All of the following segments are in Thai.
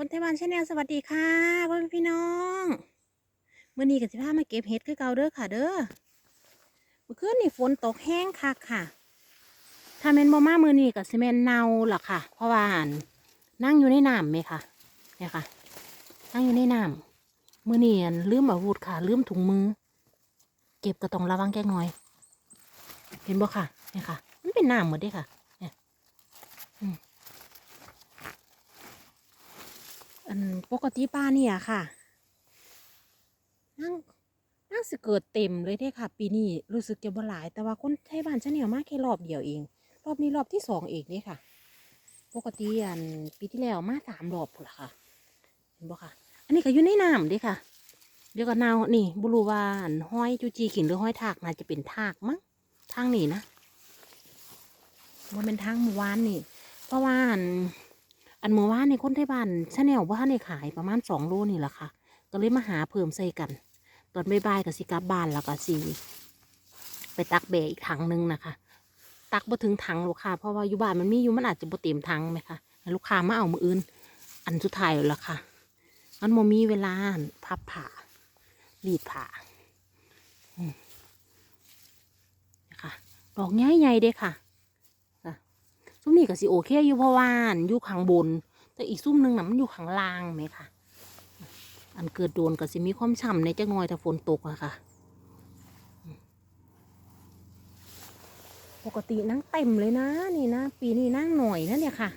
คนไต้หวันชาแนลสวัสดีค่ะพ่อแม่พี่น้องเมื่อนี้กับสิพามาเก็บเห็ดคือเก่าเด้อค่ะ เด้อเมื่อคืนนี่ฝนตกแห้งคักค่ะ ถ้าแมนบ่มาเมื่อนี้กับซีเมนเน่าล่ะค่ะ เพราะว่านั่งอยู่ในน้ำไหมค่ะเนี่ยค่ะ นั่งอยู่ในน้ำมือนี้อั่นลืมอาวุธค่ะ ลืมถุงมือ เก็บก็ต้องระวังแก้งน่อย เห็นบ่ค่ะเนี่ยค่ะ มันเป็นน้ำหมดเด้ค่ะ เนี่ยอืม อันปกติป้าเนี่ยค่ะนั่งนั่งสิเกิดเต็มเลยเด้ค่ะ ปีนี้รู้สึกจะบ่หลาย แต่ว่าคนไทยบ้านฉันเนี่ยมาแค่รอบเดียวเอง รอบนี้รอบที่สองเองเด้ค่ะ ปกติอันปีที่แล้วมาสามรอบพุ่นละค่ะเห็นบ่ค่ะ อันนี้ก็อยู่ในน้ำเด้ค่ะ เดี๋ยวก็นาวนี่บุรูวานห้อยจูจีขินหรือห้อยทากน่าจะเป็นทากมั้งทางนี้นะว่าเป็นทางเมื่อวานนี่ เพราะว่า อันอันเมื่อวานในคนไทยบ้านชาแนลว่าในขายประมาณสองโลนี่แหละค่ะ ก็เลยมาหาเพิ่มใส่กัน ตอนบ่ายๆกับสิกลับบ้านแล้วก็สีไปตักเบอีกถังหนึงนะคะ ตักบ่ถึงถังหรอกค่ะเพราะว่าอยู่บ้านมันมีอยู่มันอาจจะบ่เต็มถังไหมคะลูกค้ามาเอามืออื่น อันสุดท้ายแล้วล่ะค่ะ มันโมมีเวลาพับผ่ารีดผ่านะคะดอกใหญ่ๆเด้ค่ะ ซุ้มนี่ก็สิโอเคอยู่เพราะว่าอันอยู่ข้างบน แต่อีกซุ้มหนึ่งน่ะมันอยู่ข้างล่างไหมคะอันเกิดโดนก็สิมีความฉ่ำในจักน่อยถ้าฝนตกอะค่ะ ปกตินั่งเต็มเลยนะนี่นะปีนี้นั่งหน่อยนะเนี่ยค่ะ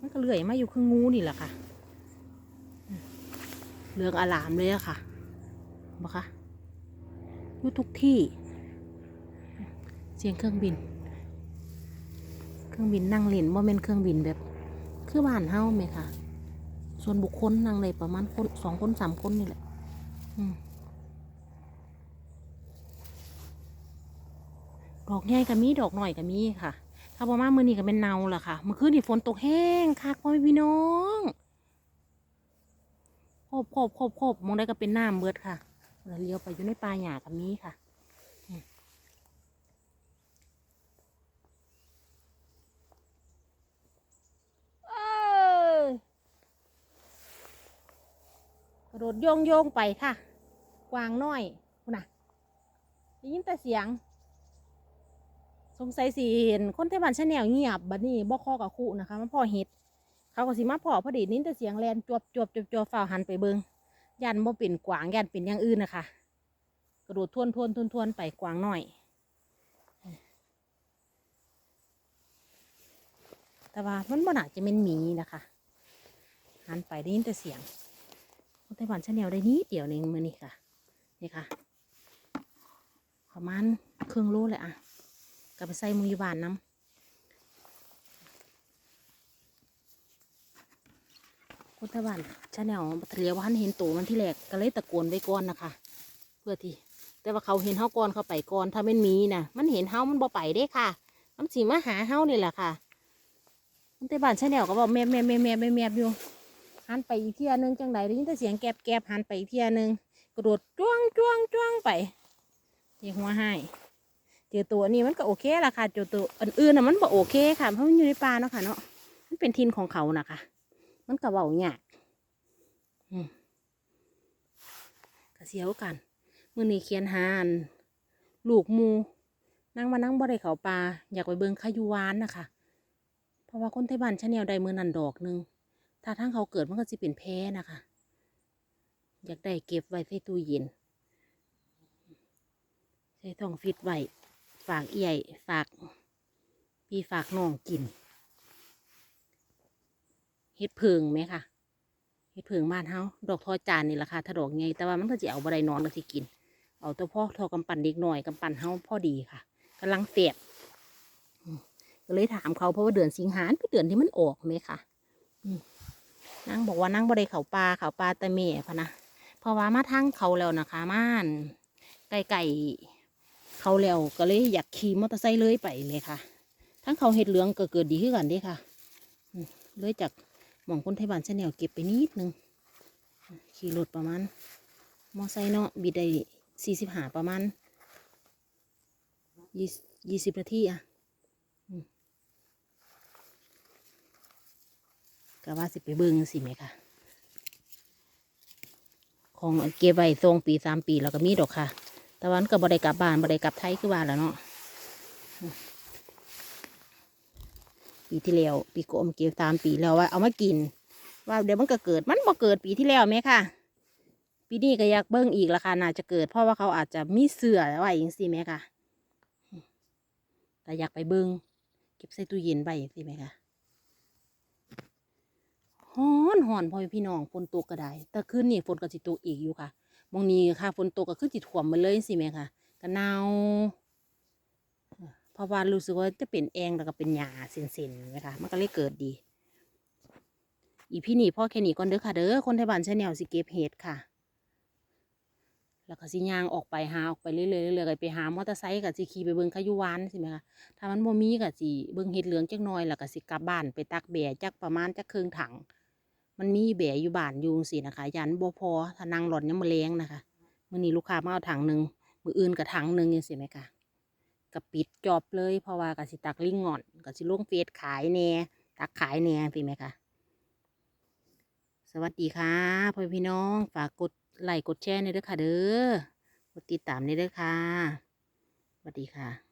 มันก็เลื่อยมาอยู่ครึ่งงูนี่แหละค่ะเรื่องอลามเลยอะค่ะบอคะอยู่ทุกที่ เสียงเครื่องบิน เครื่องบินนั่งเล่นว่าเป็นเครื่องบินแบบ คือบ้านเฮาไหมค่ะ ส่วนบุคคลนั่งเลยประมาณคนสองคนสามคนนี่แหละดอกใหญ่ก็มีดอกหน่อยก็มีค่ะ ถ้าประมาณมือนี้ก็เป็นเนาล่ะค่ะเมื่อคืนนี่ฝนตกแห้งคักพ่อพี่น้องโคบโคบโคบโคบมองได้ก็เป็นน้ำเบิดค่ะเลี้ยวไปอยู่ในป่าหญ้าก็มีค่ะ เอ้ยกระโดโยงโยงไปค่ะกวางน้อยคุณน่ะได้ยินแต่เสียง สงสัยสิเห็นคนไทยบ้านชาแนลเงียบบัดนี้บ่คอกับคู่นะคะมันพ่อเห็ด เขาก็สิมาพ่อพอดีนินแต่เสียงแลนจวบจวบจวบจวบฝ่าวหันไปเบิงยันบ่เป็นกวางยันเป็นอย่างอื่นนะคะ กระโดดทวนทวนทวนทวนไปกวางน้อยแต่ว่ามันบ่น่าจะเป็นหมีนะคะ หันไปได้ยินแต่เสียง คนไต้หวันชาแนลได้นิดเดียวเองมือนี่ค่ะ นี่ค่ะ ประมาณครึ่งโลเลยอะกลับไปใส่มือยูบานน้ำคนไต้หวันชาแนลบัตเลียวว่าหันเห็นตัวมันที่แรกก็เลยตะโกนไว้ก่อนนะคะ เพื่อที่แต่ว่าเขาเห็นเฮาก่อนเขาไปก่อนถ้าเป็นมีนะมันเห็นเฮามันบ่ไปเด้ค่ะมันสีมาหาเฮานี่แหละค่ะมันแต่บ้านชาแนลก็บอกแมบแมบแมบแมบแมบแมบอยู่ หันไปอีกเทียหนึงจังไดได้ยินแต่เสียงแกบแกบหันไปอีกเทียหนึงกระโดดจ้วงจ้วงจ้วงไปเจีหัวให้เจอตัวนี้มันก็โอเคละค่ะเจอตัวอื่นๆน่ะมันบ่โอเคค่ะเพราะมันอยู่ในป่าเนาะค่ะเนาะมันเป็นทินของเขานะคะมันก็เบาหยากอืมก็เสียวกันมือนี้เขียนหาอันลูกมูนั่งมานั่งบ่ได้เขาป่าอยากไปเบิ่งขายุวานนะคะ เพราะว่าคนไทยบ้านชาแนลได้มือนันดอกหนึ่ง ถ้าทั้งเขาเกิดมันก็จะเป็นแพ้นะคะ อยากได้เก็บไว้ใส่ตู้เย็น ใส่ทองฟิตไว้ ฝากเอี่ยยฝากพี่ฝากน้องกิน เฮ็ดเพิงไหมคะเฮ็ดเพิงบ้านเฮาดอกทอจานนี่แหละค่ะ ถ้าดอกไงแต่ว่ามันก็จะเอาบไดนอนก็สิกิน เอาตัวพ่อทอกำปั่นเด็กหน่อยกำปั่นเฮาพอดีค่ะกำลังเตียบก็เลยถามเขาเพราะว่าเดือนสิงหาเป็นเดือนที่มันออกไหมคะอืม นางบอกว่านางบ่ได้เขาปลาเขาปลาต่เม่พะนะเพราะว่ามาทางเขาแล้วนะคะม่านไก่ไก่เขาแล้วก็เลยอยากขี่มอเตอร์ไซค์เลยไปเลยค่ะ ทั้งเขาเห็ดเหลืองก็เกิดดีขึ้นกันด้ค่ะเลยจากหม่องคนไทยบ้านเชาแนลเก็บไปนิดนึงขี่รถประมาณมอไซค์เนาะบิดได้สี่สิบหาประมาณยี่ยี่สิบนาทีอะ ก็ว่าสิไปเบิ่งสิไหมคะของเก็บไว้ทรงปีสามปีแล้วก็มีดอกค่ะ แต่วันก็บ่ได้กลับบ้านบ่ได้กลับไทยคือว่าแล้วเนาะปีที่แล้วปีโกอมเก็บสามปีแล้วว่าเอามากิน ว่าเดี๋ยวมันก็เกิดมันบ่เกิดปีที่แล้วไหมค่ะ ปีนี้ก็อยากเบิ้งอีกละค่ะน่าจะเกิด เพราะว่าเขาอาจจะมีเสือไว้อย่างสิไหมค่ะแต่อยากไปเบิ้งเก็บใส่ตู้เย็นไว้สิไหมค่ะ ฮ้อนหอนพ่อพี่น้องฝนตกก็ได้ แต่คืนนี้ฝนก็สิตกอีกอยู่ค่ะมองนี้ค่ะฝนตกก็คือจิถ่วมมาเลยสิไหมค่ะก็หนาวเพราะว่ารู้สึกว่าจะเป็นแองแล้วก็เป็นหญ้าเส้นๆไหมคะมันก็เลยเกิดดี อีพี่นี่พ่อแค่นี้ก่อนเด้อค่ะเด้อคนไทยบ้านชาแนลสิเก็บเห็ดค่ะ แล้วก็สิย่างออกไปหาออกไปเรื่อยๆเรื่อยๆไปหามอเตอร์ไซค์กับสิขี่ไปเบิ่งขยุวานใช่ไหมคะถ้ามันบ่มีก็สิเบิ่งเห็ดเหลืองจักหน่อยแล้วก็สิกลับบ้านไปตักแบะจักประมาณจักครึ่งถัง มันมีแบะอยู่บ้านอยู่สินะคะยันบ่พอถ้านั่งหล่อนยังมื้อแลงนะคะมื้อนี้ลูกค้ามาเอาถังหนึงมืออื่นก็ถังหนึงจังซี่ไหมคะก็ปิดจอบเลยเพราะว่าก็สิตักลิงงอนก็สิลงเฟซขายแหน่ตักขายแหน่สิไหมคะสวัสดีค่ะพ่อพี่น้องฝากกดไลค์กดแชร์ในอยเด้อค่ะเด้อกดติดตามในอยเด้อค่ะสวัสดีค่ะ